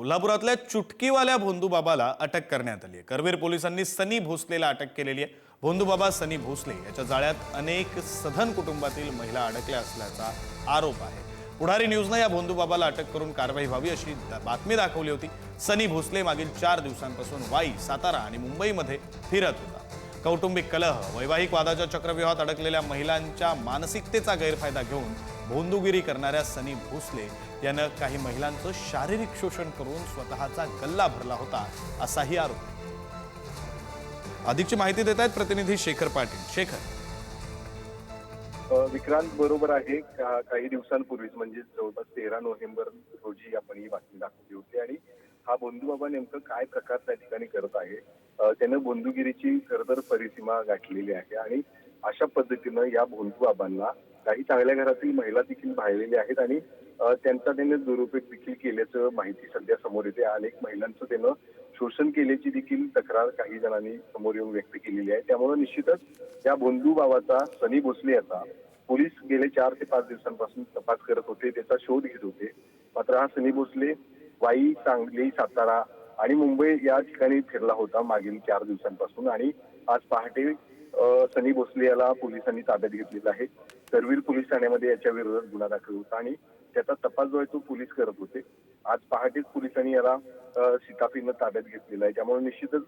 कोल्हापुरातल्या चुटकीवाल्या भोंदूबाबाला अटक करण्यात आली आहे. करवीर पोलिसांनी सनी भोसलेला अटक केलेली आहे. भोंदूबाबा सनी भोसले याच्या जाळ्यात अनेक सधन कुटुंबातील महिला अडकल्या असल्याचा आरोप आहे. पुढारी न्यूजनं या भोंदूबाबाला अटक करून कारवाई व्हावी अशी बातमी दाखवली होती. सनी भोसले मागील चार दिवसांपासून वाई सातारा आणि मुंबईमध्ये फिरत होता. कौटुंबिक कलह वैवाहिक वादाच्या चक्रव्यूहात अडकलेल्या महिलांच्या मानसिकतेचा गैरफायदा घेऊन भोंदुगिरी करणाऱ्या सनी भोसले यानं काही महिलांचं शारीरिक शोषण करून स्वतःचा गल्ला भरला होता असाही आरोप. अधिकची माहिती देत आहेत प्रतिनिधी शेखर पाटील. शेखर. विक्रांत बरोबर आहे. का- काही दिवसांपूर्वीच म्हणजे जवळपास तेरा नोव्हेंबर रोजी आपण ही बातमी दाखवली होती आणि हा बंधुबाबा नेमकं काय प्रकार त्या ठिकाणी करत आहे? त्यानं बंधुगिरीची खरंतर परिसीमा गाठलेली आहे आणि अशा पद्धतीनं या बाबांना काही चांगल्या घरातील महिला देखील बाहेरलेल्या आहेत आणि त्यांचा त्याने दुरुपयोग देखील केल्याचं माहिती सध्या समोर येते. अनेक महिलांचं त्यानं शोषण केल्याची देखील तक्रार काही जणांनी समोर येऊन व्यक्त केलेली आहे. त्यामुळे निश्चितच या भोंदू बाबाचा सनी भोसले याचा पोलीस गेले चार ते पाच दिवसांपासून तपास करत होते त्याचा शोध घेत होते. मात्र हा सनी भोसले वाई सांगली सातारा आणि मुंबई या ठिकाणी फिरला होता मागील चार दिवसांपासून. आणि आज पहाटे सनी भोसले याला पोलिसांनी ताब्यात घेतलेला आहे. करवीर पोलीस ठाण्यामध्ये याच्या विरोधात गुन्हा दाखल होता आणि त्याचा तपास जो आहे तो पोलीस करत होते. आज पहाटेच पोलिसांनी याला शिताफीनं ताब्यात घेतलेला आहे. त्यामुळे निश्चितच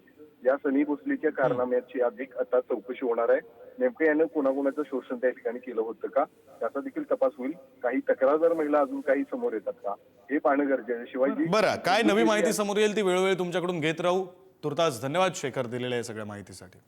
या सनी भोसलेच्या कारनाम्याची अधिक आता चौकशी होणार आहे. नेमकं यानं कोणाकोणाचं शोषण त्या ठिकाणी केलं होतं का? त्याचा देखील तपास होईल. काही तक्रारदार महिला अजून काही समोर येतात का? हे पाहणं गरजेचं आहे. शिवाय बरं काय नवी माहिती समोर येईल ती वेळोवेळी तुमच्याकडून घेत राहू. तुर्तास धन्यवाद शेखर दिलेल्या या सगळ्या माहितीसाठी.